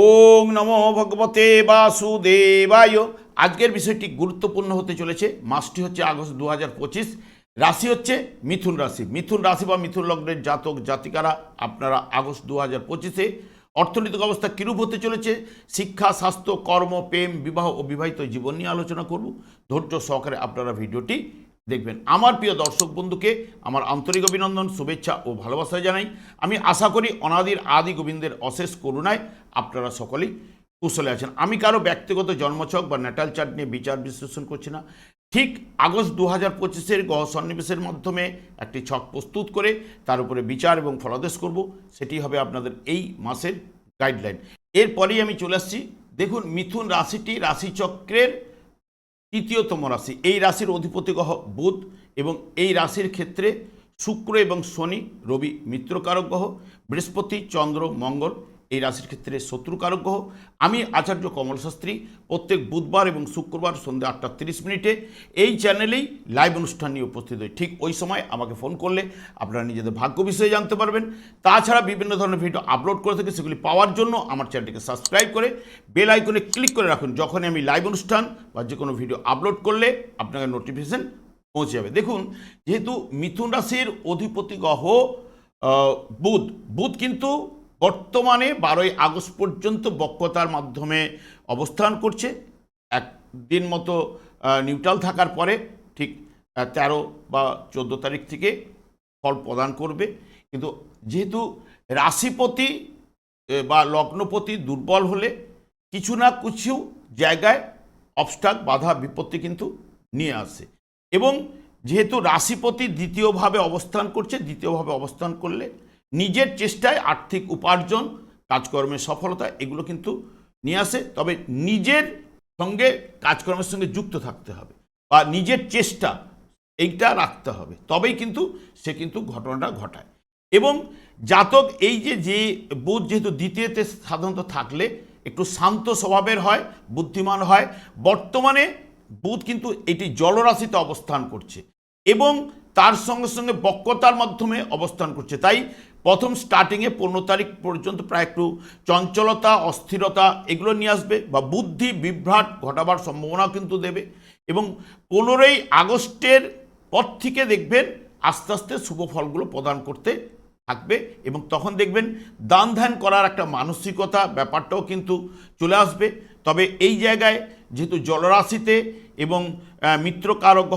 ওং নমো ভগবতে বাসুদেবায়। আজকের বিষয়টি গুরুত্বপূর্ণ হতে চলেছে। মাসটি হচ্ছে আগস্ট দু রাশি হচ্ছে মিথুন রাশি। মিথুন রাশি বা মিথুন লগ্নের জাতক জাতিকারা আপনারা আগস্ট দু হাজার পঁচিশে অর্থনৈতিক অবস্থা কিরূপ হতে চলেছে? শিক্ষা, স্বাস্থ্য, কর্ম, প্রেম, বিবাহ ও বিবাহিত জীবন নিয়ে আলোচনা করব। ধৈর্য সহকারে আপনারা ভিডিওটি দেখবেন। আমার প্রিয় দর্শক বন্ধুকে আমার আন্তরিক অভিনন্দন, শুভেচ্ছা ও ভালোবাসা জানাই। আমি আশা করি অনাদির আদি গোবিন্দের অশেষ করুণায় আপনারা সকলেই কুশলে আছেন। আমি কারও ব্যক্তিগত জন্মছক বা ন্যাটাল চার্ট নিয়ে বিচার বিশ্লেষণ করছি না। ঠিক আগস্ট দু হাজার পঁচিশের গহ সন্নিবেশের মাধ্যমে একটি ছক প্রস্তুত করে তার উপরে বিচার এবং ফলাদেশ করব। সেটি হবে আপনাদের এই মাসের গাইডলাইন এরপরেই আমি চলে আসছি। দেখুন, মিথুন রাশিটি রাশিচক্রের তৃতীয়তম রাশি, এই রাশির অধিপতি গ্রহ বুধ এবং এই রাশির ক্ষেত্রে শুক্র এবং শনি, রবি মিত্রকারক গ্রহ, বৃহস্পতি, চন্দ্র, মঙ্গল এই রাশির ক্ষেত্রে শত্রুকারক গ্রহ। আমি আচার্য কমল শাস্ত্রী প্রত্যেক বুধবার এবং শুক্রবার সন্ধ্যা আটটা তিরিশ মিনিটে এই চ্যানেলেই লাইভ অনুষ্ঠান নিয়ে উপস্থিত হই। ঠিক ওই সময় আমাকে ফোন করলে আপনারা নিজেদের ভাগ্য বিষয়ে জানতে পারবেন। তাছাড়া বিভিন্ন ধরনের ভিডিও আপলোড করে থাকি, সেগুলি পাওয়ার জন্য আমার চ্যানেলটিকে সাবস্ক্রাইব করে বেল আইকনে ক্লিক করে রাখুন। যখনই আমি লাইভ অনুষ্ঠান বা যে কোনো ভিডিও আপলোড করলে আপনাকে নোটিফিকেশন পৌঁছে যাবে। দেখুন, যেহেতু মিথুন রাশির অধিপতি গ্রহ বুধ বুধ কিন্তু বর্তমানে বারোই আগস্ট পর্যন্ত বক্রতার মাধ্যমে অবস্থান করছে। একদিন মতো নিউট্রাল থাকার পরে ঠিক তেরো বা চোদ্দ তারিখ থেকে ফল প্রদান করবে। কিন্তু যেহেতু রাশিপতি বা লগ্নপতি দুর্বল হলে কিছু না কিছু জায়গায় অবস্টাক বাধা, বিপত্তি কিন্তু নিয়ে আসে। এবং যেহেতু রাশিপতি দ্বিতীয়ভাবে অবস্থান করছে, দ্বিতীয়ভাবে অবস্থান করলে নিজের চেষ্টায় আর্থিক উপার্জন, কাজকর্মের সফলতা, এগুলো কিন্তু নিয়ে আসে। তবে নিজের সঙ্গে, কাজকর্মের সঙ্গে যুক্ত থাকতে হবে বা নিজের চেষ্টা, এইটা রাখতে হবে। তবেই কিন্তু সে কিন্তু ঘটনাটা ঘটায়। এবং জাতক এই যে যে বুধ যেহেতু দ্বিতীয়তে সাধারণত থাকলে একটু শান্ত স্বভাবের হয়, বুদ্ধিমান হয়, বর্তমানে বুধ কিন্তু এটি জলরাশিতে অবস্থান করছে এবং তার সঙ্গে সঙ্গে বক্রতার মাধ্যমে অবস্থান করছে। তাই প্রথম স্টার্টিংয়ে পনেরো তারিখ পর্যন্ত প্রায় একটু চঞ্চলতা, অস্থিরতা এগুলো নিয়ে আসবে বা বুদ্ধি বিভ্রাট ঘটাবার সম্ভাবনা কিন্তু দেবে এবং পনেরোই আগস্টের পর থেকে দেখবেন আস্তে আস্তে শুভ ফলগুলো প্রদান করতে থাকবে এবং তখন দেখবেন দান ধ্যান করার একটা মানসিকতা ব্যাপারটাও কিন্তু চলে আসবে। তবে এই জায়গায় যেহেতু জলরাশিতে এবং মিত্রকারক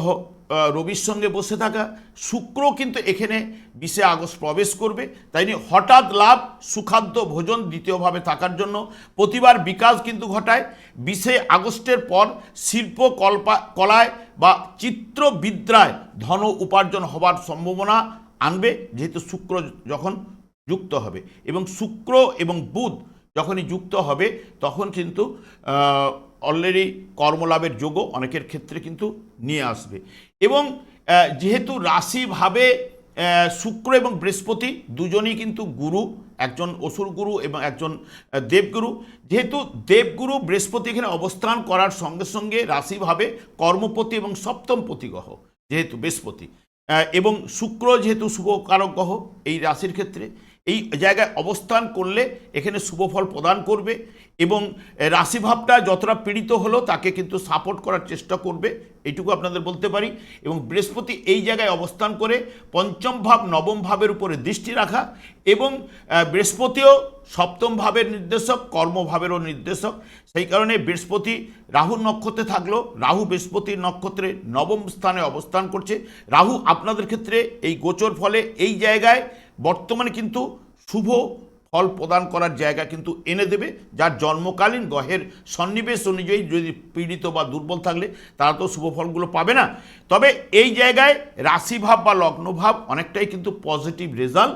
রবির সঙ্গে বসে থাকা শুক্র কিন্তু এখানে বিশে আগস্ট প্রবেশ করবে। তাই হঠাৎ লাভ সুখাদ্য ভোজন দ্বিতীয়ভাবে থাকার জন্য প্রতিবার বিকাশ কিন্তু ঘটায়। বিশে আগস্টের পর শিল্প কল্পা কলায় বা চিত্রবিদ্যায় ধন উপার্জন হবার সম্ভাবনা আনবে, যেহেতু শুক্র যখন যুক্ত হবে এবং শুক্র এবং বুধ যখনই যুক্ত হবে, তখন কিন্তু অলরেডি কর্মলাভের যোগও অনেকের ক্ষেত্রে কিন্তু নিয়ে আসবে। এবং যেহেতু রাশিভাবে শুক্র এবং বৃহস্পতি দুজনই কিন্তু গুরু, একজন অসুর গুরু এবং একজন দেবগুরু। যেহেতু দেবগুরু বৃহস্পতি এখানে অবস্থান করার সঙ্গে সঙ্গে রাশিভাবে কর্মপতি এবং সপ্তমপতি গ্রহ, যেহেতু বৃহস্পতি। এবং শুক্র যেহেতু শুভকারক গ্রহ এই রাশির ক্ষেত্রে এই জায়গায় অবস্থান করলে এখানে শুভ ফল প্রদান করবে এবং রাশিভাবটা যতটা পীড়িত হলো তাকে কিন্তু সাপোর্ট করার চেষ্টা করবে এইটুকু আপনাদের বলতে পারি। এবং বৃহস্পতি এই জায়গায় অবস্থান করে পঞ্চম ভাব, নবম ভাবের উপরে দৃষ্টি রাখা এবং বৃহস্পতিও সপ্তম ভাবের নির্দেশক কর্মভাবেরও নির্দেশক। সেই কারণে বৃহস্পতি রাহুর নক্ষত্রে থাকলেও রাহু বৃহস্পতির নক্ষত্রে নবম স্থানে অবস্থান করছে। রাহু আপনাদের ক্ষেত্রে এই গোচর ফলে এই জায়গায় বর্তমানে কিন্তু শুভ ফল প্রদান করার জায়গা কিন্তু এনে দেবে, যার জন্মকালীন গ্রহের সন্নিবেশ অনুযায়ী যদি পীড়িত বা দুর্বল থাকলে তারা তো শুভ ফলগুলো পাবে না। তবে এই জায়গায় রাশিভাব বা লগ্নভাব অনেকটাই কিন্তু পজিটিভ রেজাল্ট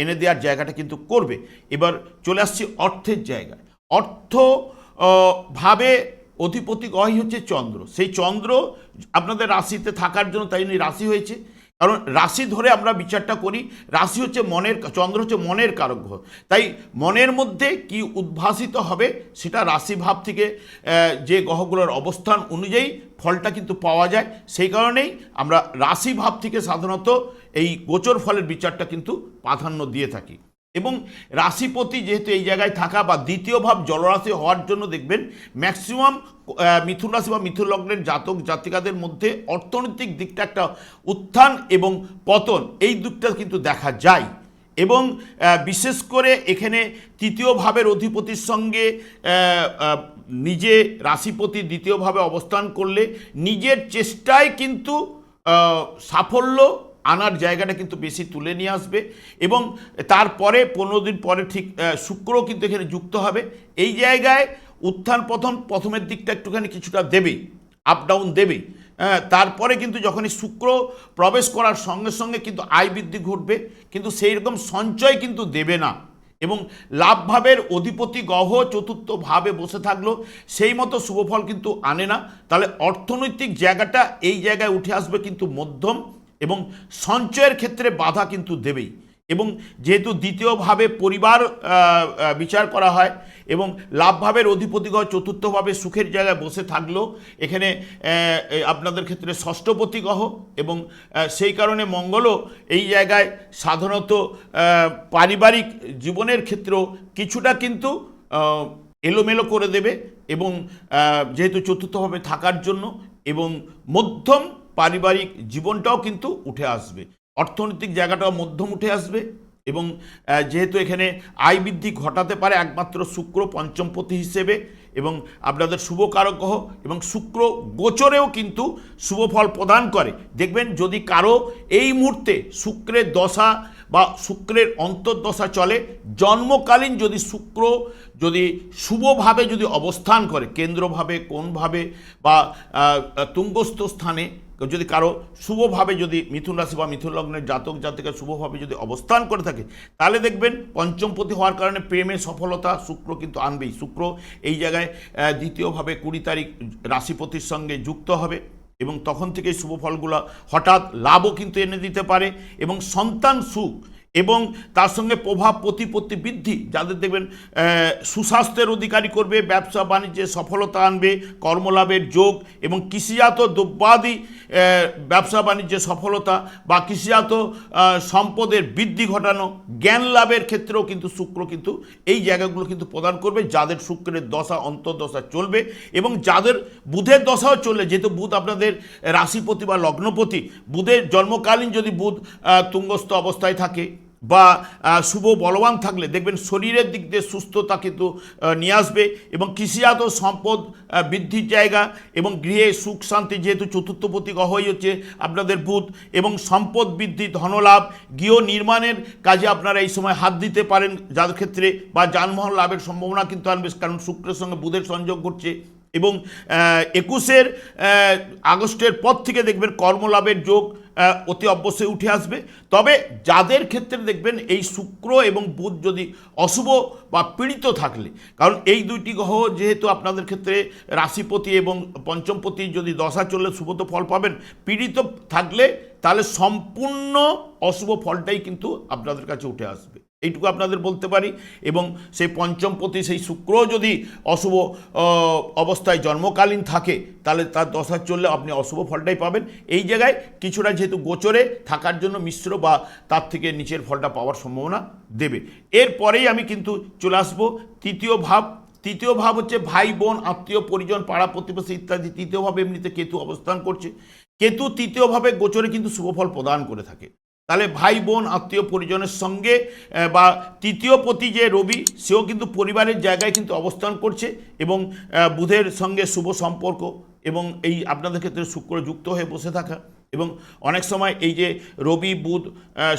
এনে দেওয়ার জায়গাটা কিন্তু করবে। এবার চলে আসছি অর্থের জায়গায়। অর্থ ভাবে অধিপতি গ্রহই হচ্ছে চন্দ্র। সেই চন্দ্র আপনাদের রাশিতে থাকার জন্য তাই জন্য রাশি হয়েছে। কারণ রাশি ধরে আমরা বিচারটা করি, রাশি হচ্ছে মনের, চন্দ্র হচ্ছে মনের কারক গ্রহ। তাই মনের মধ্যে কি উদ্ভাসিত হবে সেটা রাশিভাব থেকে যে গ্রহগুলোর অবস্থান অনুযায়ী ফলটা কিন্তু পাওয়া যায়। সেই কারণেই আমরা রাশি ভাব থেকে সাধারণত এই গোচর ফলের বিচারটা কিন্তু প্রাধান্য দিয়ে থাকি। এবং রাশিপতি যেহেতু এই জায়গায় থাকা বা দ্বিতীয় ভাব জলরাশি হওয়ার জন্য দেখবেন ম্যাক্সিমাম মিথুন রাশি বা মিথুন লগ্নের জাতক জাতিকাদের মধ্যে অর্থনৈতিক দিকটা একটা উত্থান এবং পতন, এই দিকটা কিন্তু দেখা যায়। এবং বিশেষ করে এখানে তৃতীয় ভাবের অধিপতির সঙ্গে নিজে রাশিপতি দ্বিতীয়ভাবে অবস্থান করলে নিজের চেষ্টায় কিন্তু সাফল্য আনার জায়গাটা কিন্তু বেশি তুলে নিয়ে আসবে এবং তারপরে পনেরো দিন পরে ঠিক আহ, শুক্র কিন্তু এখানে যুক্ত হবে। এই জায়গায় উত্থান পতন প্রথমের দিকটা একটুখানি কিছুটা দেবে আপ ডাউন দেবে। হ্যাঁ, তারপরে কিন্তু যখনই শুক্র প্রবেশ করার সঙ্গে সঙ্গে কিন্তু আয় বৃদ্ধি ঘটবে কিন্তু সেই রকম সঞ্চয় কিন্তু দেবে না এবং লাভভাবের অধিপতি গ্রহ চতুর্থ ভাবে বসে থাকল সেই মতো শুভফল কিন্তু আনে না। তাহলে অর্থনৈতিক জায়গাটা এই জায়গায় উঠে আসবে কিন্তু মধ্যম। এবং সঞ্চয়ের ক্ষেত্রে বাধা কিন্তু দেবেই। এবং যেহেতু দ্বিতীয়ভাবে পরিবার বিচার করা হয় এবং লাভভাবের অধিপতিগণ চতুর্থভাবে সুখের জায়গায় বসে থাকলেও এখানে আপনাদের ক্ষেত্রে ষষ্ঠপতি গ্রহ এবং সেই কারণে মঙ্গলও এই জায়গায় সাধারণত পারিবারিক জীবনের ক্ষেত্রেও কিছুটা কিন্তু এলোমেলো করে দেবে এবং যেহেতু চতুর্থভাবে থাকার জন্য এবং মধ্যম পারিবারিক জীবনটাও কিন্তু উঠে আসবে। অর্থনৈতিক জায়গাটাও মধ্যম উঠে আসবে এবং যেহেতু এখানে আয় বৃদ্ধি ঘটাতে পারে একমাত্র শুক্র পঞ্চমপতি হিসেবে এবং আপনাদের শুভ গ্রহ এবং শুক্র গোচরেও কিন্তু শুভ ফল প্রদান করে। দেখবেন যদি কারও এই মুহূর্তে শুক্রের দশা বা শুক্রের অন্তর্দশা চলে, জন্মকালীন যদি শুক্র যদি শুভভাবে যদি অবস্থান করে, কেন্দ্রভাবে কোনভাবে বা তুঙ্গস্থ স্থানে যদি কারও শুভভাবে যদি মিথুন রাশি বা মিথুন লগ্নের জাতক জাতিকা শুভভাবে যদি অবস্থান করে থাকে, তাহলে দেখবেন পঞ্চমপতি হওয়ার কারণে প্রেমে সফলতা, শুক্র কিন্তু আনবেই। শুক্র এই জায়গায় দ্বিতীয়ভাবে কুড়ি তারিখ রাশিপতির সঙ্গে যুক্ত হবে এবং তখন থেকেই শুভ ফলগুলো হঠাৎ লাভও কিন্তু এনে দিতে পারে এবং সন্তান সুখ এবং তার সঙ্গে প্রভাব প্রতিপত্তি বৃদ্ধি, যাদের দেখবেন সুস্বাস্থ্যের অধিকারী করবে, ব্যবসা বাণিজ্যে সফলতা আনবে, কর্মলাভের যোগ এবং কৃষিজাত দ্রব্যাদি ব্যবসা বাণিজ্যে সফলতা বা কৃষিজাত সম্পদের বৃদ্ধি ঘটানো, জ্ঞান লাভের ক্ষেত্রেও কিন্তু শুক্র কিন্তু এই জায়গাগুলো কিন্তু প্রদান করবে, যাদের শুক্রের দশা, অন্তর্দশা চলবে এবং যাদের বুধের দশাও চললে যেহেতু বুধ আপনাদের রাশিপতি বা লগ্নপতি, বুধের জন্মকালীন যদি বুধ তুঙ্গস্থ অবস্থায় থাকে বা শুভ বলবান থাকলে দেখবেন শরীরের দিক দিয়ে সুস্থতা কিন্তু নিয়ে আসবে এবং কৃষিজাত সম্পদ বৃদ্ধির জায়গা এবং গৃহে সুখ শান্তি যেহেতু চতুর্থপতি গ্রহই হচ্ছে আপনাদের বুধ এবং সম্পদ বৃদ্ধি, ধনলাভ, গৃহ নির্মাণের কাজে আপনারা এই সময় হাত দিতে পারেন যার ক্ষেত্রে বা যানবাহন লাভের সম্ভাবনা কিন্তু আনবে, কারণ শুক্রের সঙ্গে বুধের সংযোগ ঘটছে। এবং একুশের আগস্টের পর থেকে দেখবেন কর্মলাভের যোগ অতি অবশ্যই উঠে আসবে। তবে যাদের ক্ষেত্রে দেখবেন এই শুক্র এবং বুধ যদি অশুভ বা পীড়িত থাকলে, কারণ এই দুইটি গ্রহ যেহেতু আপনাদের ক্ষেত্রে রাশিপতি এবং পঞ্চমপতি যদি দশা চললে শুভ তো ফল পাবেন, পীড়িত থাকলে তাহলে সম্পূর্ণ অশুভ ফলটাই কিন্তু আপনাদের কাছে উঠে আসবে। এইটুকু আপনাদের বলতে পারি। এবং সেই পঞ্চম পঞ্চমপতি সেই শুক্র যদি অশুভ অবস্থায় জন্মকালীন থাকে, তাহলে তার দশা চললে আপনি অশুভ ফলটাই পাবেন। এই জায়গায় কিছুটা যেহেতু গোচরে থাকার জন্য মিশ্র বা তার থেকে নিচের ফলটা পাওয়ার সম্ভাবনা দেবে। এরপরেই আমি কিন্তু চলে আসব। তৃতীয় ভাব তৃতীয় ভাব হচ্ছে ভাই, বোন, আত্মীয়, পরিজন, পাড়া, প্রতিবেশী ইত্যাদি। তৃতীয় ভাবে এমনিতে কেতু অবস্থান করছে। কেতু তৃতীয়ভাবে গোচরে কিন্তু শুভফল প্রদান করে থাকে। তাহলে ভাই, বোন, আত্মীয় পরিজনের সঙ্গে বা তৃতীয় পতি যে রবি, সেও কিন্তু পরিবারের জায়গায় কিন্তু অবস্থান করছে এবং বুধের সঙ্গে শুভ সম্পর্ক এবং এই আপনাদের ক্ষেত্রে শুক্র যুক্ত হয়ে বসে থাকা। এবং অনেক সময় এই যে রবি, বুধ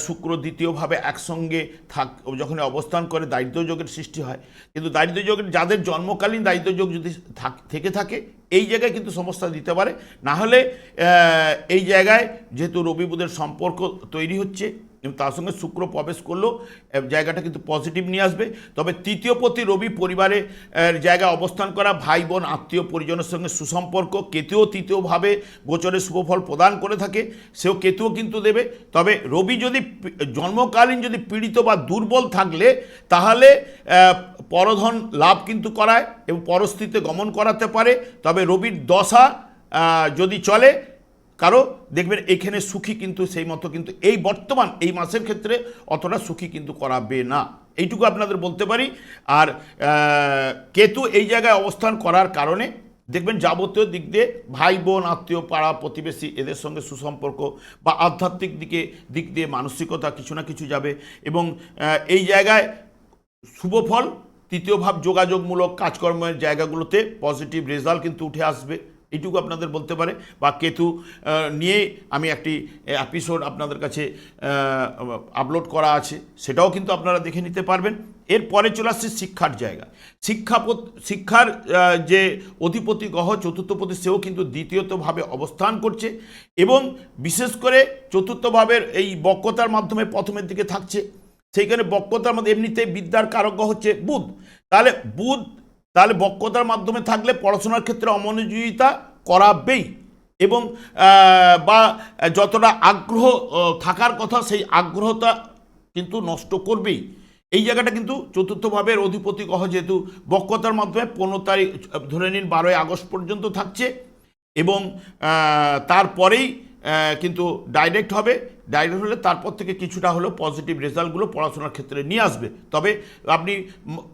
শুক্র দ্বিতীয়ভাবে একসঙ্গে থাক যখন অবস্থান করে দারিদ্র যোগের সৃষ্টি হয়। কিন্তু দারিদ্র যোগের যাদের জন্মকালীন দারিদ্র যোগ যদি থেকে, থাকে এই জায়গায় কিন্তু সমস্যা দিতে পারে। না হলে এই জায়গায় যেহেতু রবি, বুধের সম্পর্ক তৈরি হচ্ছে এবং তার সঙ্গে শুক্র প্রবেশ করলেও জায়গাটা কিন্তু পজিটিভ নিয়ে আসবে। তবে তৃতীয় পতি রবি পরিবারে জায়গায় অবস্থান করা ভাই বোন, আত্মীয় পরিজনের সঙ্গে সুসম্পর্ক, কেতুও তৃতীয়ভাবে গোচরে শুভফল প্রদান করে থাকে, সেও কেতুও কিন্তু দেবে। তবে রবি যদি জন্মকালীন যদি পীড়িত বা দুর্বল থাকলে, তাহলে পরধন লাভ কিন্তু করায় এবং পরস্থিতিতে গমন করাতে পারে। তবে রবির দশা যদি চলে কারও দেখবেন এখানে সুখী কিন্তু সেই মতো কিন্তু এই বর্তমান, এই মাসের ক্ষেত্রে অতটা সুখী কিন্তু করাবে না। এইটুকু আপনাদের বলতে পারি। আর কেতু এই জায়গায় অবস্থান করার কারণে দেখবেন যাবতীয় দিক দিয়ে ভাই বোন আত্মীয় পাড়া, প্রতিবেশী এদের সঙ্গে সুসম্পর্ক বা আধ্যাত্মিক দিকে, দিক দিয়ে মানসিকতা কিছু না কিছু যাবে এবং এই জায়গায় শুভ ফল, তৃতীয় ভাব যোগাযোগমূলক কাজকর্মের জায়গাগুলোতে পজিটিভ রেজাল্ট কিন্তু উঠে আসবে। এইটুকু আপনাদের বলতে পারে। বা কেতু নিয়ে আমি একটি এপিসোড আপনাদের কাছে আপলোড করা আছে। সেটাও কিন্তু আপনারা দেখে নিতে পারবেন। এরপরে চলে আসছে শিক্ষার জায়গা। শিক্ষা শিক্ষার যে অধিপতি গ্রহ চতুর্থপতি, সেও কিন্তু দ্বিতীয়তভাবে অবস্থান করছে এবং বিশেষ করে চতুর্থভাবের এই বক্রতার মাধ্যমে প্রথমের দিকে থাকছে। সেইখানে বক্রতার মধ্যে এমনিতে বিদ্যার কারক হচ্ছে বুধ। তাহলে বুধ তাহলে বক্রতার মাধ্যমে থাকলে পড়াশোনার ক্ষেত্রে অমনোযোগিতা করাবেই। এবং বা যতটা আগ্রহ থাকার কথা সেই আগ্রহটা কিন্তু নষ্ট করবেই। এই জায়গাটা কিন্তু চতুর্থভাবের অধিপতি কহ যেহেতু বক্রতার মাধ্যমে পনেরো তারিখ, ধরে নিন বারোই আগস্ট পর্যন্ত থাকছে এবং তারপরেই কিন্তু ডাইরেক্ট হবে। ডাইরেক্ট হলে তারপর থেকে কিছুটা হলেও পজিটিভ রেজাল্টগুলো পড়াশোনার ক্ষেত্রে নিয়ে আসবে। তবে আপনি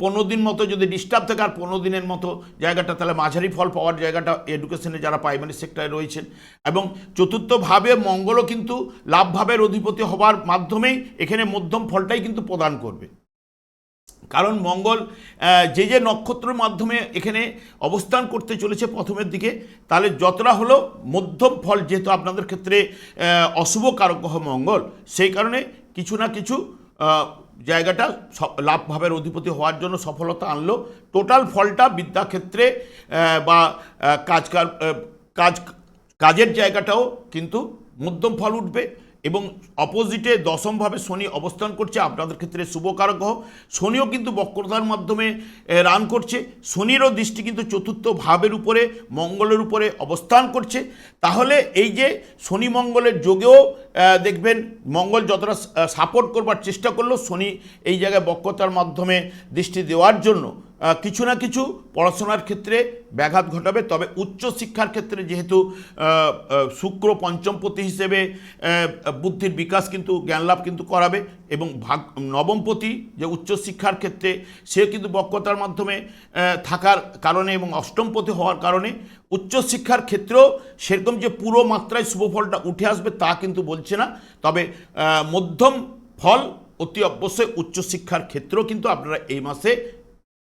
পনেরো দিন মতো যদি ডিস্টার্ব থাকে, আর পনেরো দিনের মতো জায়গাটা, তাহলে মাঝারি ফল পাওয়ার জায়গাটা এডুকেশনে যারা প্রাইমারি সেক্টরে রয়েছেন। এবং চতুর্থভাবে মঙ্গলও কিন্তু লাভভাবের অধিপতি হওয়ার মাধ্যমেই এখানে মধ্যম ফলটাই কিন্তু প্রদান করবে। কারণ মঙ্গল যে যে নক্ষত্রের মাধ্যমে এখানে অবস্থান করতে চলেছে প্রথমের দিকে, তাহলে যতটা হলো মধ্যম ফল যেহেতু আপনাদের ক্ষেত্রে অশুভ কারক গ্রহ মঙ্গল, সেই কারণে কিছু না কিছু জায়গাটা লাভভাবের অধিপতি হওয়ার জন্য সফলতা আনলো। টোটাল ফলটা বিদ্যাক্ষেত্রে বা কাজ কাজ, কাজের জায়গাটাও কিন্তু মধ্যম ফল উঠবে। এবং অপোজিটে দশমভাবে শনি অবস্থান করছে, আপনাদের ক্ষেত্রে শুভকারক গ্রহ। শনিও কিন্তু বক্রতার মাধ্যমে রান করছে। শনিরও দৃষ্টি কিন্তু চতুর্থ ভাবের উপরে, মঙ্গলের উপরে অবস্থান করছে। তাহলে এই যে শনি মঙ্গলের যোগেও দেখবেন মঙ্গল যতটা সাপোর্ট করবার চেষ্টা করল, শনি এই জায়গায় বক্রতার মাধ্যমে দৃষ্টি দেওয়ার জন্য। কিছু না কিছু পড়াশোনার ক্ষেত্রে ব্যাঘাত ঘটাবে, তবে উচ্চ শিক্ষার ক্ষেত্রে যেহেতু শুক্র পঞ্চমপতি হিসেবে বুদ্ধির বিকাশ কিন্তু, জ্ঞানলাভ কিন্তু করাবে এবং ভাগ নবমপতি যে উচ্চ শিক্ষার ক্ষেত্রে, সে কিন্তু বক্রতার মাধ্যমে থাকার কারণে এবং অষ্টমপতি হওয়ার কারণে উচ্চশিক্ষার ক্ষেত্রেও সেরকম যে পুরো মাত্রায় শুভ ফলটা উঠে আসবে তা কিন্তু বলছে না। তবে মধ্যম ফল অতি অবশ্যই উচ্চশিক্ষার ক্ষেত্রেও কিন্তু আপনারা এই মাসে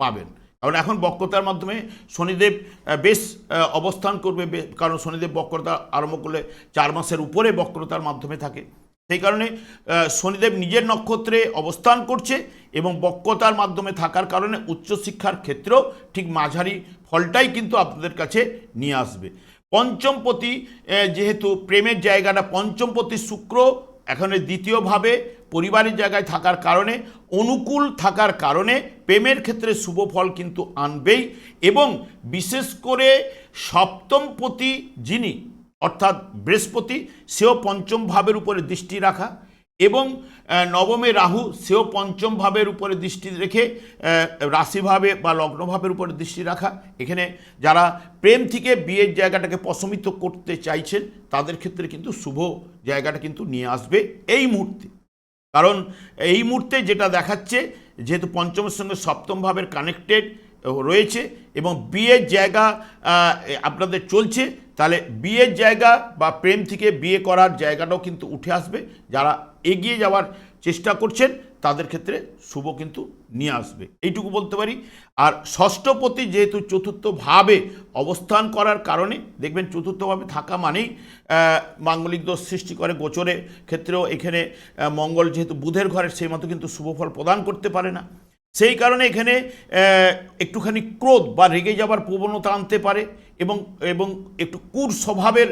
পাবেন। কারণ এখন বক্রতার মাধ্যমে শনিদেব বেশ অবস্থান করবে কারণ শনিদেব বক্রতা আরম্ভ করলে চার মাসের উপরে বক্রতার মাধ্যমে থাকে। সেই কারণে শনিদেব নিজের নক্ষত্রে অবস্থান করছে এবং বক্রতার মাধ্যমে থাকার কারণে উচ্চশিক্ষার ক্ষেত্রেও ঠিক মাঝারি ফলটাই কিন্তু আপনাদের কাছে নিয়ে আসবে। পঞ্চমপতি যেহেতু প্রেমের জায়গাটা পঞ্চমপতি শুক্র এখানে দ্বিতীয়ভাবে পরিবারের জায়গায় থাকার কারণে, অনুকূল থাকার কারণে প্রেমের ক্ষেত্রে শুভ ফল কিন্তু আনবেই এবং বিশেষ করে সপ্তমপতি যিনি, অর্থাৎ বৃহস্পতি, সেও পঞ্চম ভাবের উপরে দৃষ্টি রাখা। এবং নবমে রাহু সেও পঞ্চম ভাবের উপরে দৃষ্টি রেখে রাশিভাবে বা লগ্নভাবের উপরে দৃষ্টি রাখা। এখানে যারা প্রেম থেকে বিয়ের জায়গাটাকে প্রশমিত করতে চাইছেন, তাদের ক্ষেত্রে কিন্তু শুভ জায়গাটা কিন্তু নিয়ে আসবে এই মুহূর্তে। কারণ এই মুহূর্তে যেটা দেখাচ্ছে, যেহেতু পঞ্চমের সঙ্গে সপ্তম ভাবের কানেক্টেড রয়েছে এবং বিয়ের জায়গা আপনাদের চলছে, তাহলে বিয়ের জায়গা বা প্রেম থেকে বিয়ে করার জায়গাটাও কিন্তু উঠে আসবে। যারা এগিয়ে যাওয়ার চেষ্টা করছেন, তাদের ক্ষেত্রে শুভ কিন্তু নিয়ে আসবে। এইটুকু বলতে পারি। আর ষষ্ঠপতি যেহেতু চতুর্থভাবে অবস্থান করার কারণে, দেখবেন চতুর্থভাবে থাকা মানেই মাঙ্গলিক দোষ সৃষ্টি করে গোচরের ক্ষেত্রেও এখানে মঙ্গল যেহেতু বুধের ঘরের, সেই মতো কিন্তু শুভফল প্রদান করতে পারে না। সেই কারণে এখানে একটুখানি ক্রোধ বা রেগে যাবার প্রবণতা আনতে পারে এবং এবং একটু কুর স্বভাবের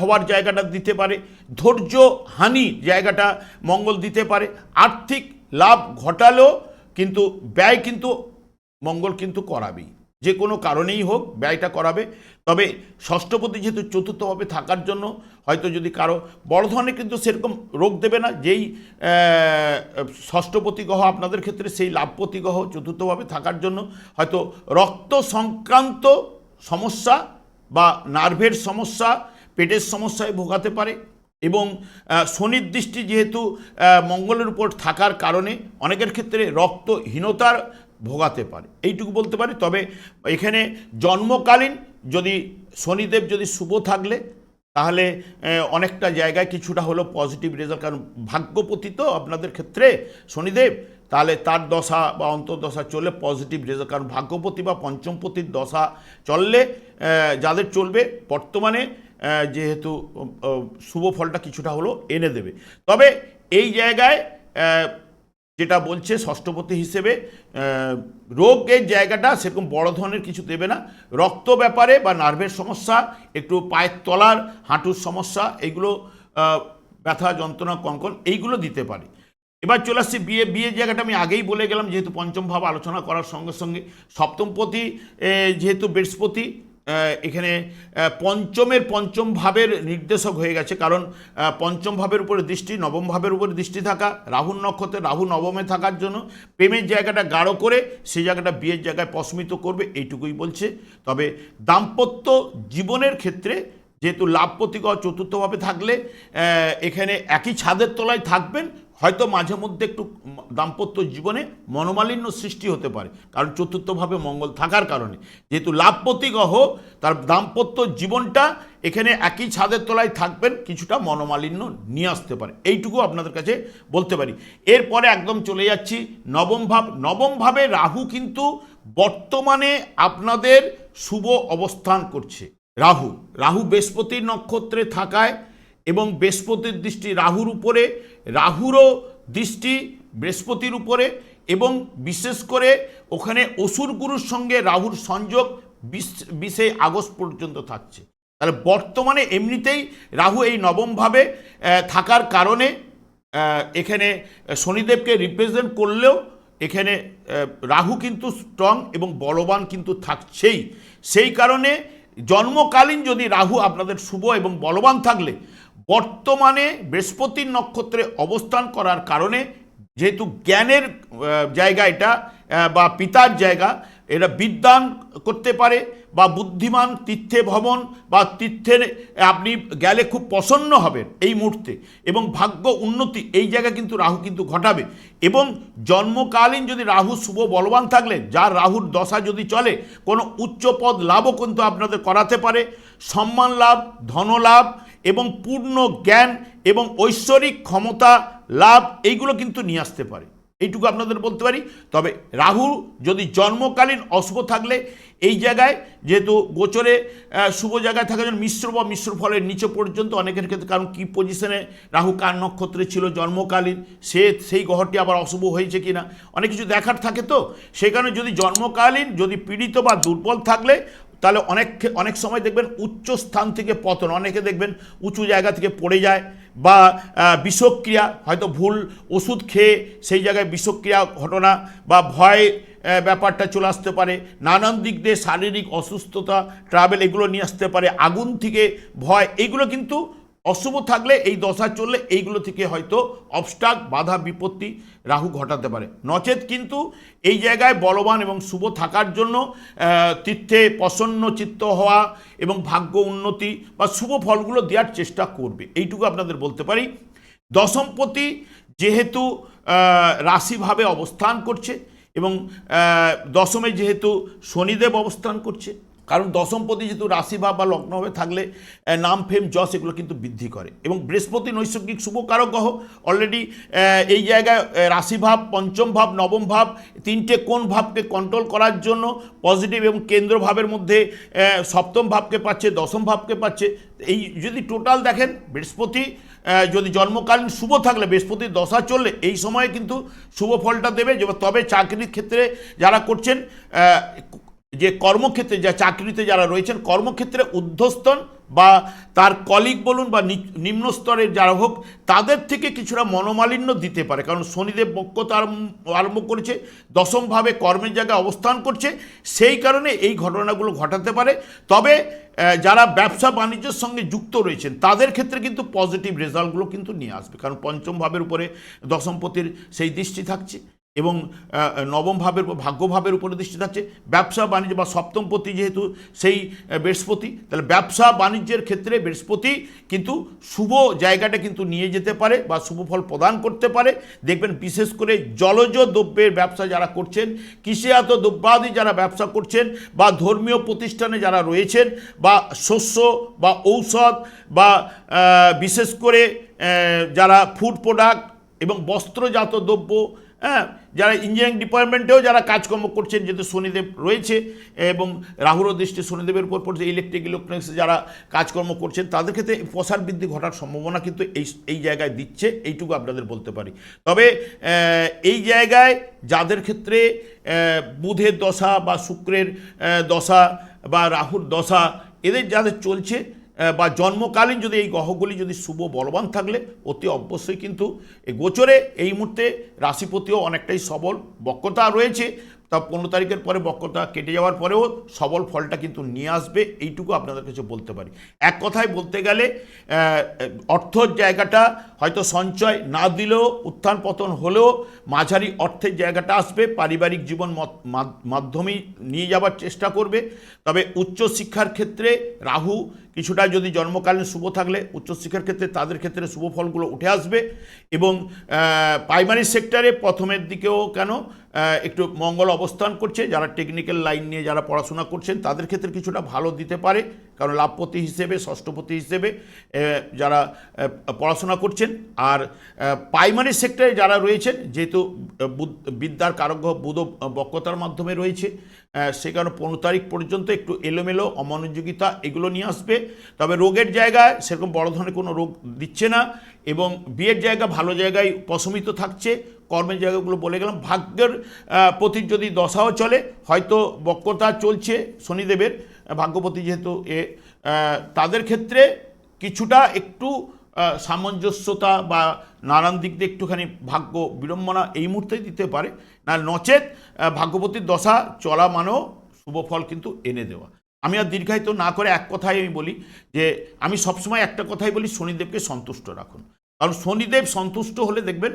হওয়ার জায়গাটা দিতে পারে। ধৈর্য হানি জায়গাটা মঙ্গল দিতে পারে। আর্থিক লাভ ঘটালেও কিন্তু ব্যয় কিন্তু মঙ্গল কিন্তু করাবেই। যে কোনো কারণেই হোক, ব্যয়টা করাবে। তবে ষষ্ঠপতি যেহেতু চতুর্থভাবে থাকার জন্য, হয়তো যদি কারও বড় ধরনের কিন্তু সেরকম রোগ দেবে না, যেই ষষ্ঠপতি গ্রহ আপনাদের ক্ষেত্রে সেই লাভপতি গ্রহ চতুর্থভাবে থাকার জন্য, হয়তো রক্ত সংক্রান্ত সমস্যা বা নার্ভের সমস্যা, পেটের সমস্যায় ভোগাতে পারে এবং শনির দৃষ্টি যেহেতু মঙ্গলের উপর থাকার কারণে অনেকের ক্ষেত্রে রক্তহীনতার ভোগাতে পারে। এইটুকু বলতে পারি। তবে এখানে জন্মকালীন যদি শনিদেব যদি শুভ থাকলে, তাহলে অনেকটা জায়গায় কিছুটা হলো পজিটিভ রেজাল্ট কারণ ভাগ্যপতি তো আপনাদের ক্ষেত্রে শনিদেব, তাহলে তার দশা বা অন্তর্দশা চললে পজিটিভ রেজাল্ট কারণ ভাগ্যপতি বা পঞ্চমপতির দশা চললে যাদের চলবে, বর্তমানে যেহেতু শুভ ফলটা কিছুটা হলো এনে দেবে। তবে এই জায়গায় যেটা বলছে ষষ্ঠপতি হিসেবে রোগের জায়গাটা সেরকম বড় ধরনের কিছু দেবে না। রক্ত ব্যাপারে বা নার্ভের সমস্যা, একটু পায়ের তলার হাঁটুর সমস্যা এইগুলো ব্যথা, যন্ত্রণা, কঙ্কন, এইগুলো দিতে পারে। এবার চলে আসছি বিয়ে, বিয়ের জায়গাটা আমি আগেই বলে গেলাম, যেহেতু পঞ্চম ভাব আলোচনা করার সঙ্গে সঙ্গে সপ্তমপতি যেহেতু বৃহস্পতি এখানে পঞ্চমের পঞ্চম ভাবের নির্দেশক হয়ে গেছে। কারণ পঞ্চম ভাবের উপরে দৃষ্টি, নবম ভাবের উপরে দৃষ্টি থাকা রাহুর নক্ষত্রে রাহু নবমে থাকার জন্য প্রেমের জায়গাটা গাঢ় করে সেই জায়গাটা বিয়ের জায়গায় পশমিত করবে, এইটুকুই বলছে। তবে দাম্পত্য জীবনের ক্ষেত্রে যেহেতু লাভপতিক চতুর্থভাবে থাকলে এখানে একই ছাদের তলায় থাকবেন হয়তো মাঝে মধ্যে একটু দাম্পত্য জীবনে মনোমালিন্য সৃষ্টি হতে পারে। কারণ চতুর্থভাবে মঙ্গল থাকার কারণে। যেহেতু লাভপতি গ্রহ তার দাম্পত্য জীবনটা এখানে একই ছাদের তলায় থাকবেন, কিছুটা মনোমালিন্য নিয়ে আসতে পারে। এইটুকু আপনাদের কাছে বলতে পারি। এরপরে একদম চলে যাচ্ছি নবম ভাব। নবম ভাবে রাহু কিন্তু বর্তমানে আপনাদের শুভ অবস্থান করছে। রাহু রাহু বৃহস্পতির নক্ষত্রে থাকায় এবং বৃহস্পতির দৃষ্টি রাহুর উপরে, রাহুরও দৃষ্টি বৃহস্পতির উপরে এবং বিশেষ করে ওখানে অসুর গুরুর সঙ্গে রাহুর সংযোগ বিশ আগস্ট পর্যন্ত থাকছে। তাহলে বর্তমানে এমনিতেই রাহু এই নবমভাবে থাকার কারণে এখানে শনিদেবকে রিপ্রেজেন্ট করলেও এখানে রাহু কিন্তু স্ট্রং এবং বলবান কিন্তু থাকছেই। সেই কারণে জন্মকালীন যদি রাহু আপনাদের শুভ এবং বলবান থাকলে বর্তমানে বৃহস্পতির নক্ষত্রে অবস্থান করার কারণে যেহেতু জ্ঞানের জায়গা এটা বা পিতার জায়গা এটা বিদ্যান করতে পারে বা বুদ্ধিমান তীর্থে ভ্রমণ বা তীর্থে আপনি গেলে খুব প্রসন্ন হবেন এই মুহূর্তে এবং ভাগ্য উন্নতি এই জায়গা কিন্তু রাহু কিন্তু ঘটাবে। এবং জন্মকালীন যদি রাহু শুভ বলবান থাকলেন যার রাহুর দশা যদি চলে, কোনো উচ্চ পদ লাভও কিন্তু আপনাদের করাতে পারে। সম্মান লাভ ধনলাভ এবং পূর্ণ জ্ঞান এবং ঐশ্বরিক ক্ষমতা লাভ এইগুলো কিন্তু নিয়ে আসতে পারে। এইটুকু আপনাদের বলতে পারি। তবে রাহু যদি জন্মকালীন অশুভ থাকলে, এই জায়গায় যেহেতু গোচরে শুভ জায়গায় থাকার জন্য মিশ্র বা মিশ্র ফলের নিচে পর্যন্ত অনেকের ক্ষেত্রে, কারণ কী পজিশনে রাহু কার নক্ষত্রে ছিল জন্মকালীন, সে সেই গ্রহটি আবার অশুভ হয়েছে কি না অনেক কিছু দেখার থাকে তো। সেই কারণে যদি জন্মকালীন, যদি পীড়িত বা দুর্বল থাকলে, তাহলে অনেক অনেক সময় দেখবেন উচ্চ স্থান থেকে পতন, অনেকে দেখবেন উঁচু জায়গা থেকে পড়ে যায় বা বিষক্রিয়া, হয়তো ভুল ওষুধ খেয়ে সেই জায়গায় বিষক্রিয়া ঘটনা বা ভয় ব্যাপারটা চলে আসতে পারে, নানান দিক দিয়ে শারীরিক অসুস্থতা ট্রাভেল এগুলো নিয়ে আসতে পারে, আগুন থেকে ভয়, এগুলো কিন্তু অশুভ থাকলে এই দশা চললে এইগুলো থেকে হয়তো অবস্টাক, বাধা, বিপত্তি, রাহু ঘটাতে পারে। নচেত কিন্তু এই জায়গায় বলবান এবং শুভ থাকার জন্য তীর্থে প্রসন্ন চিত্ত হওয়া এবং ভাগ্য উন্নতি বা শুভ ফলগুলো দেওয়ার চেষ্টা করবে। এইটুকু আপনাদের বলতে পারি। দশমপতি যেহেতু রাশিভাবে অবস্থান করছে এবং দশমে যেহেতু শনিদেব অবস্থান করছে কারণ দশমপতি যেহেতু রাশিভাব বা লগ্নভাবে থাকলে নাম, ফেম, যশ এগুলো কিন্তু বৃদ্ধি করে। এবং বৃহস্পতি নৈসর্গিক শুভকারক গ্রহ অলরেডি এই জায়গায় রাশিভাব, পঞ্চম ভাব, নবম ভাব, তিনটে কোন ভাবকে কন্ট্রোল করার জন্য পজিটিভ এবং কেন্দ্র ভাবের মধ্যে সপ্তম ভাবকে পাচ্ছে, দশম ভাবকে পাচ্ছে। এই যদি টোটাল দেখেন, বৃহস্পতি যদি জন্মকালীন শুভ থাকলে, বৃহস্পতির দশা চললে, এই সময়ে কিন্তু শুভ ফলটা দেবে। তবে চাকরির ক্ষেত্রে যারা করছেন যে কর্মক্ষেত্রে যা চাকরিতে যারা রয়েছেন, কর্মক্ষেত্রে ঊর্ধ্বস্তন বা তার কলিগ বলুন বা নিম্ন স্তরের যারা হোক, তাদের থেকে কিছুটা মনোমালিন্য দিতে পারে। কারণ শনিদেব আরম্ভ- আরম্ভ করেছে, দশমভাবে কর্মের জায়গায় অবস্থান করছে, সেই কারণে এই ঘটনাগুলো ঘটাতে পারে। তবে যারা ব্যবসা বাণিজ্যের সঙ্গে যুক্ত রয়েছেন, তাদের ক্ষেত্রে কিন্তু পজিটিভ রেজাল্টগুলো কিন্তু নিয়ে আসবে। কারণ পঞ্চম ভাবের উপরে দশমপতির সেই দৃষ্টি থাকছে। এবং নবম ভাবের ভাগ্যভাবের উপরে দৃষ্টি থাকছে ব্যবসা বাণিজ্য বা সপ্তমপতি যেহেতু, সেই বৃহস্পতি, তাহলে ব্যবসা বাণিজ্যের ক্ষেত্রে বৃহস্পতি কিন্তু শুভ জায়গাটা কিন্তু নিয়ে যেতে পারে বা শুভ ফল প্রদান করতে পারে। দেখবেন বিশেষ করে জলজ দ্রব্যের ব্যবসা যারা করছেন, কৃষিজাত দ্রব্যাদি যারা ব্যবসা করছেন বা ধর্মীয় প্রতিষ্ঠানে যারা রয়েছেন বা শস্য বা ঔষধ বা বিশেষ করে যারা ফুড প্রোডাক্ট এবং বস্ত্রজাত দ্রব্য হ্যাঁ যারা ইঞ্জিনিয়ারিং ডিপার্টমেন্টেও যারা কাজকর্ম করছেন, যেহেতু শনিদেব রয়েছে, এবং রাহুর দৃষ্টি শনিদেবের উপর পড়ছে ইলেকট্রিক ইলেকট্রনিক্স যারা কাজকর্ম করছেন, তাদের ক্ষেত্রে প্রসার বৃদ্ধি ঘটার সম্ভাবনা কিন্তু এই এই জায়গায় দিচ্ছে, এইটুকু আপনাদের বলতে পারি। তবে এই জায়গায় যাদের ক্ষেত্রে বুধের দশা বা শুক্রের দশা বা রাহুর দশা, এদের যাদের চলছে বা জন্মকালীন যদি এই গ্রহগুলি যদি শুভ বলবান থাকলে, অতি অবশ্যই কিন্তু এই গোচরে এই মুহূর্তে রাশিপতিও অনেকটাই সবল বক্রতা রয়েছে। তা পনেরো তারিখের পরে বক্রতা কেটে যাওয়ার পরেও সবল ফলটা কিন্তু নিয়ে আসবে, এইটুকু আপনাদের কাছে বলতে পারি। এক কথায় বলতে গেলে অর্থর জায়গাটা হয়তো সঞ্চয় না দিলেও, উত্থান পতন হলেও মাঝারি অর্থের জায়গাটা আসবে, পারিবারিক জীবন মাধ্যমেই নিয়ে যাওয়ার চেষ্টা করবে। তবে উচ্চশিক্ষার ক্ষেত্রে রাহু কিছুটা যদি জন্মকালীন শুভ থাকলে উচ্চশিক্ষার ক্ষেত্রে তাদের ক্ষেত্রে শুভ ফলগুলো উঠে আসবে এবং প্রাইমারি সেক্টরে প্রথমের দিকেও কেন একটু মঙ্গল অবস্থান করছে। যারা টেকনিক্যাল লাইন নিয়ে যারা পড়াশোনা করছেন তাদের ক্ষেত্রে কিছুটা ভালো দিতে পারে। কারণ লাভপতি হিসেবে, ষষ্ঠপতি হিসেবে যারা পড়াশোনা করছেন আর প্রাইমারি সেক্টরে যারা রয়েছেন, যেহেতু বিদ্যার কারক বুধ বক্রতার মাধ্যমে রয়েছে সে কারণে পনেরো তারিখ পর্যন্ত একটু এলোমেলো অমনোযোগিতা এগুলো নিয়ে আসবে। তবে রোগের জায়গায় সেরকম বড় ধরনের কোনো রোগ দিচ্ছে না এবং বিয়ের জায়গা ভালো জায়গায় প্রশমিত থাকছে। কর্মের জায়গাগুলো বলে গেলাম, ভাগ্যের প্রতি যদি দশাও চলে, হয়তো বক্রতা চলছে শনিদেবের ভাগ্যপতি যেহেতু এ তাদের ক্ষেত্রে কিছুটা একটু সামঞ্জস্যতা বা নানান দিক দিয়ে একটুখানি ভাগ্য বিড়ম্বনা এই মুহূর্তেই দিতে পারে। না নচেত ভাগ্যপতির দশা চলা মানেও শুভ ফল কিন্তু এনে দেওয়া। আমি আর দীর্ঘায়িত না করে এক কথাই আমি বলি যে, আমি সবসময় একটা কথাই বলি, শনিদেবকে সন্তুষ্ট রাখুন। কারণ শনিদেব সন্তুষ্ট হলে দেখবেন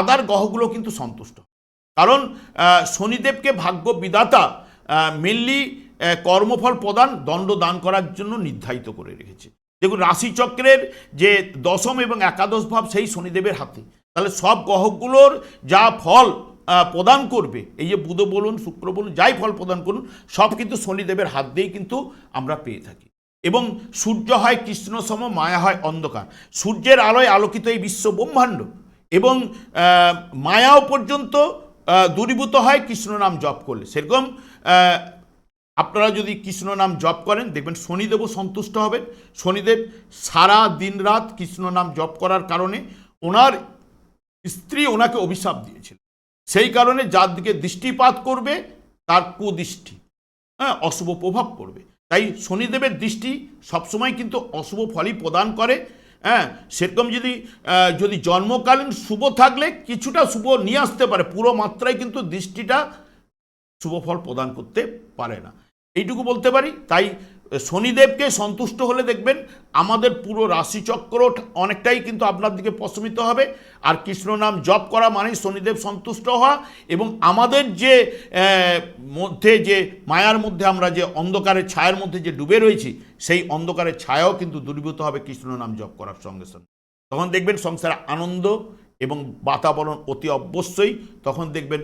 আদার গ্রহগুলো কিন্তু সন্তুষ্ট। কারণ শনিদেবকে ভাগ্য বিদাতা মেনলি কর্মফল প্রদান, দণ্ড দান করার জন্য নির্ধারিত করে রেখেছে। দেখুন, রাশিচক্রের যে দশম এবং একাদশ ভাব, সেই শনিদেবের হাতে। তাহলে সব গ্রহগুলোর যা ফল প্রদান করবে, এই যে বুধ বলুন, শুক্র বলুন, যাই ফল প্রদান করুন, সব কিন্তু শনিদেবের হাত দিয়েই কিন্তু আমরা পেয়ে থাকি। এবং সূর্য হয় কৃষ্ণ সম মায়া হয় অন্ধকার। সূর্যের আলোয় আলোকিত এই বিশ্ব ব্রহ্মাণ্ড। এবং মায়াও পর্যন্ত দূরীভূত হয়, কৃষ্ণ নাম জপ করলে। সেরকম আপনারা যদি কৃষ্ণ নাম জপ করেন, দেখবেন শনিদেবও সন্তুষ্ট হবেন। শনিদেব সারা দিন রাত কৃষ্ণ নাম জপ করার কারণে ওনার স্ত্রী ওনাকে অভিশাপ দিয়েছিল। সেই কারণে যার দিকে দৃষ্টিপাত করবে, তার কুদৃষ্টি হ্যাঁ অশুভ প্রভাব পড়বে। তাই শনিদেবের দৃষ্টি সবসময় কিন্তু অশুভ ফলই প্রদান করে হ্যাঁ সেরকম যদি যদি জন্মকালীন শুভ থাকলে কিছুটা শুভ নিয়ে আসতে পারে, পুরো মাত্রায় কিন্তু দৃষ্টিটা শুভ ফল প্রদান করতে পারে না। এইটুকু বলতে পারি। তাই শনিদেবকে সন্তুষ্ট হলে দেখবেন আমাদের পুরো রাশিচক্র অনেকটাই কিন্তু আপনার দিকে প্রশমিত হবে। আর কৃষ্ণ নাম জপ করা মানেই শনিদেব সন্তুষ্ট হওয়া এবং আমাদের যে মধ্যে যে, মায়ার মধ্যে আমরা যে, অন্ধকারের ছায়ার মধ্যে যে ডুবে রয়েছি, সেই অন্ধকারের ছায়াও কিন্তু দূরীভূত হবে কৃষ্ণ নাম জপ করার সঙ্গে সঙ্গে। তখন দেখবেন সংসারে আনন্দ এবং বাতাবরণ অতি অবশ্যই। তখন দেখবেন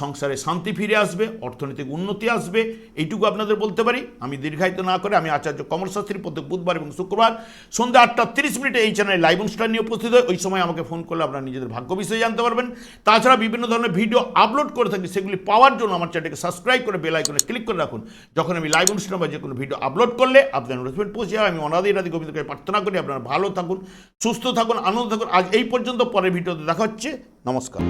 সংসারে শান্তি ফিরে আসবে, অর্থনৈতিক উন্নতি আসবে। এইটুকু আপনাদের বলতে পারি। আমি দীর্ঘায়িত না করে আমি আচার্য কমল শাস্ত্রী প্রত্যেক বুধবার এবং শুক্রবার সন্ধ্যা আটটা তিরিশ মিনিটে এই চ্যানেলে লাইভ অনুষ্ঠান নিয়ে উপস্থিত হয় ওই সময় আমাকে ফোন করলে আপনারা নিজেদের ভাগ্য বিষয়ে জানতে পারবেন। তাছাড়া বিভিন্ন ধরনের ভিডিও আপলোড করে থাকি, সেগুলি পাওয়ার জন্য আমার চ্যানেলকে সাবস্ক্রাইব করে বেল আইকনে ক্লিক করে রাখুন। যখন আমি লাইভ অনুষ্ঠান বা যে কোনো ভিডিও আপলোড করলে আপনার নোটিফিকেশন পৌঁছে যাবে আমি অনাদি রাধি গোবিন্দকে প্রার্থনা করি। আপনারা ভালো থাকুন, সুস্থ থাকুন, আনন্দ থাকুন। আজ এই পর্যন্ত পরের ভিডিওতে দেখা হচ্ছে। নমস্কার।